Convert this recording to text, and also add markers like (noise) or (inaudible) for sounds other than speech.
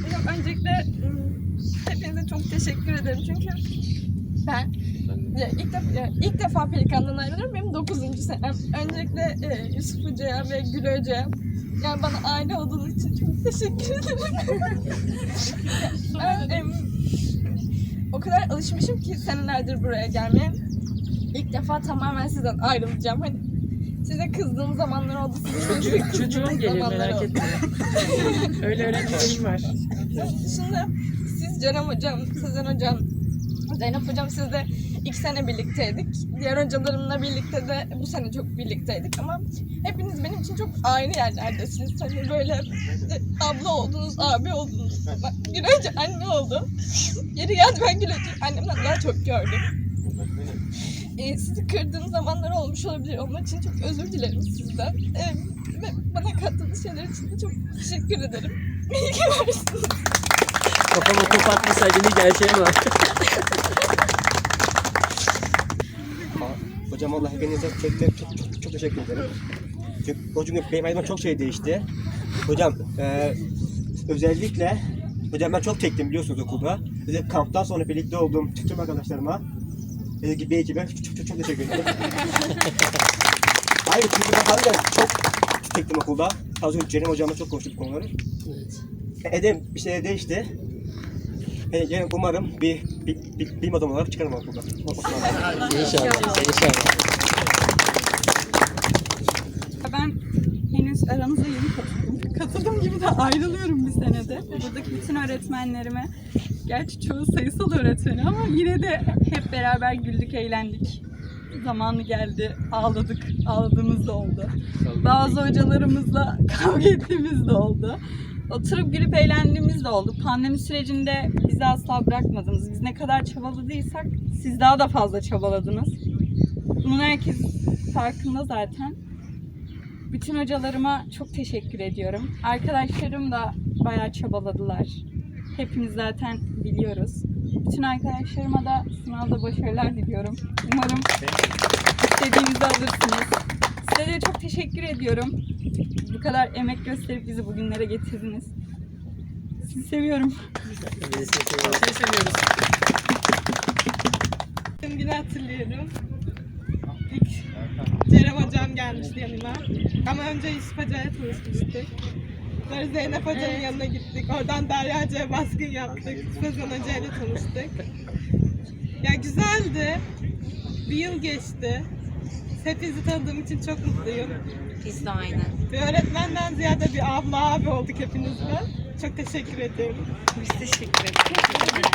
Hocam öncelikle ım, hepinize çok teşekkür ederim çünkü ben ya ilk defa, ya ilk defa Pelikan'dan ayrılıyorum. Benim 9. senem. Öncelikle e, Yusuf Hoca'ya ve Gül Hoca'ya yani bana aile olduğunuz için çok teşekkür ederim. ben em, o kadar alışmışım ki senelerdir buraya gelmeye. İlk defa tamamen sizden ayrılacağım. Hani size kızdığım zamanlar oldu. Sizin kızdığım çocuğun gelir merak etme. (laughs) Öyle öğrencilerim var. Dışında siz Canım Hocam, Sezen Hocam, Zeynep Hocam siz de iki sene birlikteydik. Diğer hocalarımla birlikte de bu sene çok birlikteydik ama hepiniz benim için çok ayrı yerlerdesiniz. Hani böyle e, abla oldunuz, abi oldunuz. Bak, Gül önce anne oldu. Geri geldi ben Gül önce annemden daha çok gördüm. Ee, sizi kırdığım zamanlar olmuş olabilir. Onun için çok özür dilerim sizden. Ee, ve bana kattığınız şeyler için de çok teşekkür ederim. İyi ki varsınız. Kafama top atmasaydın bir gerçeğe bak. Hocam Allah hepinize tek çok, çok, çok teşekkür ederim. Çünkü o çünkü benim hayatımda çok şey değişti. Hocam e, özellikle hocam ben çok tektim biliyorsunuz okulda. Özellikle kamptan sonra birlikte olduğum tüm arkadaşlarıma özellikle bir ekibe çok, çok, çok teşekkür ederim. (laughs) Hayır çünkü ben harbiden çok tektim okulda. Az önce Cerim hocamla çok konuştuk bu konuları. E, Edem bir şey değişti. E, yani umarım bir, bir, bir bilim adamı olarak çıkarım okulda. İnşallah. İnşallah. Ben henüz aranıza yeni katıldım. Katıldığım gibi de ayrılıyorum bir senede. Buradaki bütün öğretmenlerime, gerçi çoğu sayısal öğretmeni ama yine de hep beraber güldük, eğlendik. Zamanı geldi, ağladık, ağladığımız da oldu. Bazı hocalarımızla (laughs) kavga ettiğimiz de oldu. Oturup gülüp eğlendiğimiz de oldu. Pandemi sürecinde bizi asla bırakmadınız. Biz ne kadar çabaladıysak siz daha da fazla çabaladınız. Bunun herkes farkında zaten. Bütün hocalarıma çok teşekkür ediyorum. Arkadaşlarım da bayağı çabaladılar. Hepimiz zaten biliyoruz. Bütün arkadaşlarıma da sınavda başarılar diliyorum. Umarım istediğinizi alırsınız. Size de çok teşekkür ediyorum. Bu kadar emek gösterip bizi bugünlere getirdiniz. Sizi seviyorum. Biz seni seviyoruz. Tüm günü hatırlıyorum. İlk Cerem hocam gelmişti yanıma. Ama önce Yusuf hocayla tanışmıştık. Sonra Zeynep hocanın yanına gittik. Oradan Derya hocaya baskın yaptık. Sözan hocayla tanıştık. Ya güzeldi. Bir yıl geçti. Hepinizi tanıdığım için çok mutluyum. Biz de aynı. Bir öğretmenden ziyade bir abla abi olduk hepinizle. Çok teşekkür ediyorum. Biz teşekkür ederiz.